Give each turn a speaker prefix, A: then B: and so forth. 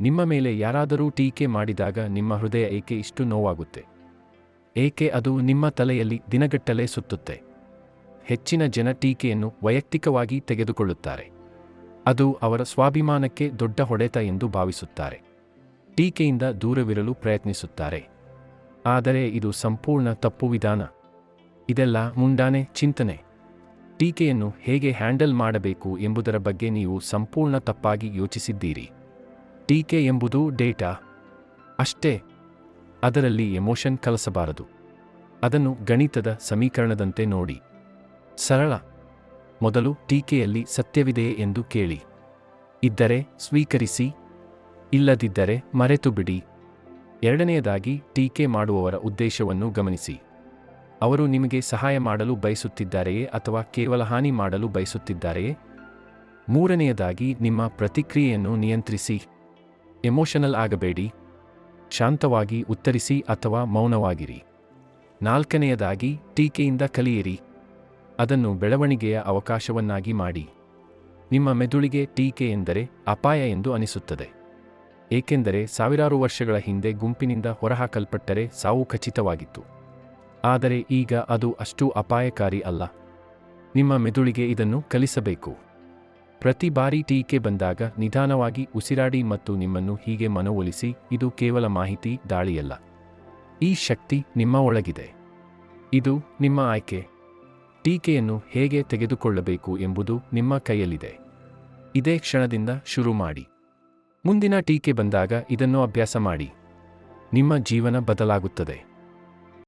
A: ನಿಮ್ಮ ಮೇಲೆ ಯಾರಾದರೂ ಟೀಕೆ ಮಾಡಿದಾಗ ನಿಮ್ಮ ಹೃದಯ ಏಕೆ ಇಷ್ಟು ನೋವಾಗುತ್ತೆ? ಏಕೆ ಅದು ನಿಮ್ಮ ತಲೆಯಲ್ಲಿ ದಿನಗಟ್ಟಲೆ ಸುತ್ತುತ್ತೆ? ಹೆಚ್ಚಿನ ಜನ ಟೀಕೆಯನ್ನು ವೈಯಕ್ತಿಕವಾಗಿ ತೆಗೆದುಕೊಳ್ಳುತ್ತಾರೆ. ಅದು ಅವರ ಸ್ವಾಭಿಮಾನಕ್ಕೆ ದೊಡ್ಡ ಹೊಡೆತ ಎಂದು ಭಾವಿಸುತ್ತಾರೆ. ಟೀಕೆಯಿಂದ ದೂರವಿರಲು ಪ್ರಯತ್ನಿಸುತ್ತಾರೆ. ಆದರೆ ಇದು ಸಂಪೂರ್ಣ ತಪ್ಪು ವಿಧಾನ. ಇದೆಲ್ಲ ಮುಂಡಾನೆ ಚಿಂತನೆ. ಟೀಕೆಯನ್ನು ಹೇಗೆ ಹ್ಯಾಂಡಲ್ ಮಾಡಬೇಕು ಎಂಬುದರ ಬಗ್ಗೆ ನೀವು ಸಂಪೂರ್ಣ ತಪ್ಪಾಗಿ ಯೋಚಿಸಿದ್ದೀರಿ. ಟೀಕೆ ಎಂಬುದು ಡೇಟಾ. ಅಷ್ಟೇ, ಅದರಲ್ಲಿ ಎಮೋಷನ್ ಕಲಸಬಾರದು. ಅದನ್ನು ಗಣಿತದ ಸಮೀಕರಣದಂತೆ ನೋಡಿ. ಸರಳ. ಮೊದಲು ಟೀಕೆಯಲ್ಲಿ ಸತ್ಯವಿದೆಯೇ ಎಂದು ಕೇಳಿ. ಇದ್ದರೆ ಸ್ವೀಕರಿಸಿ. ಇಲ್ಲದಿದ್ದರೆ ಮರೆತು ಬಿಡಿ ಎರಡನೆಯದಾಗಿ, ಟೀಕೆ ಮಾಡುವವರ ಉದ್ದೇಶವನ್ನು ಗಮನಿಸಿ. ಅವರು ನಿಮಗೆ ಸಹಾಯ ಮಾಡಲು ಬಯಸುತ್ತಿದ್ದಾರೆಯೇ ಅಥವಾ ಕೇವಲ ಹಾನಿ ಮಾಡಲು ಬಯಸುತ್ತಿದ್ದಾರೆಯೇ? ಮೂರನೆಯದಾಗಿ, ನಿಮ್ಮ ಪ್ರತಿಕ್ರಿಯೆಯನ್ನು ನಿಯಂತ್ರಿಸಿ. ಎಮೋಷನಲ್ ಆಗಬೇಡಿ. ಶಾಂತವಾಗಿ ಉತ್ತರಿಸಿ ಅಥವಾ ಮೌನವಾಗಿರಿ. ನಾಲ್ಕನೆಯದಾಗಿ, ಟೀಕೆಯಿಂದ ಕಲಿಯಿರಿ. ಅದನ್ನು ಬೆಳವಣಿಗೆಯ ಅವಕಾಶವನ್ನಾಗಿ ಮಾಡಿ. ನಿಮ್ಮ ಮೆದುಳಿಗೆ ಟೀಕೆ ಎಂದರೆ ಅಪಾಯ ಎಂದು ಅನಿಸುತ್ತದೆ. ಏಕೆಂದರೆ ಸಾವಿರಾರು ವರ್ಷಗಳ ಹಿಂದೆ ಗುಂಪಿನಿಂದ ಹೊರಹಾಕಲ್ಪಟ್ಟರೆ ಸಾವು ಖಚಿತವಾಗಿತ್ತು. ಆದರೆ ಈಗ ಅದು ಅಷ್ಟು ಅಪಾಯಕಾರಿ ಅಲ್ಲ. ನಿಮ್ಮ ಮೆದುಳಿಗೆ ಇದನ್ನು ಕಲಿಸಬೇಕು. ಪ್ರತಿ ಬಾರಿ ಟೀಕೆ ಬಂದಾಗ ನಿಧಾನವಾಗಿ ಉಸಿರಾಡಿ ಮತ್ತು ನಿಮ್ಮನ್ನು ಹೀಗೆ ಮನವೊಲಿಸಿ, ಇದು ಕೇವಲ ಮಾಹಿತಿ, ದಾಳಿಯಲ್ಲ. ಈ ಶಕ್ತಿ ನಿಮ್ಮ ಒಳಗಿದೆ. ಇದು ನಿಮ್ಮ ಆಯ್ಕೆ. ಟೀಕೆಯನ್ನು ಹೇಗೆ ತೆಗೆದುಕೊಳ್ಳಬೇಕು ಎಂಬುದು ನಿಮ್ಮ ಕೈಯಲ್ಲಿದೆ. ಇದೇ ಕ್ಷಣದಿಂದ ಶುರು ಮಾಡಿ. ಮುಂದಿನ ಟೀಕೆ ಬಂದಾಗ ಇದನ್ನು ಅಭ್ಯಾಸ ಮಾಡಿ. ನಿಮ್ಮ ಜೀವನ ಬದಲಾಗುತ್ತದೆ.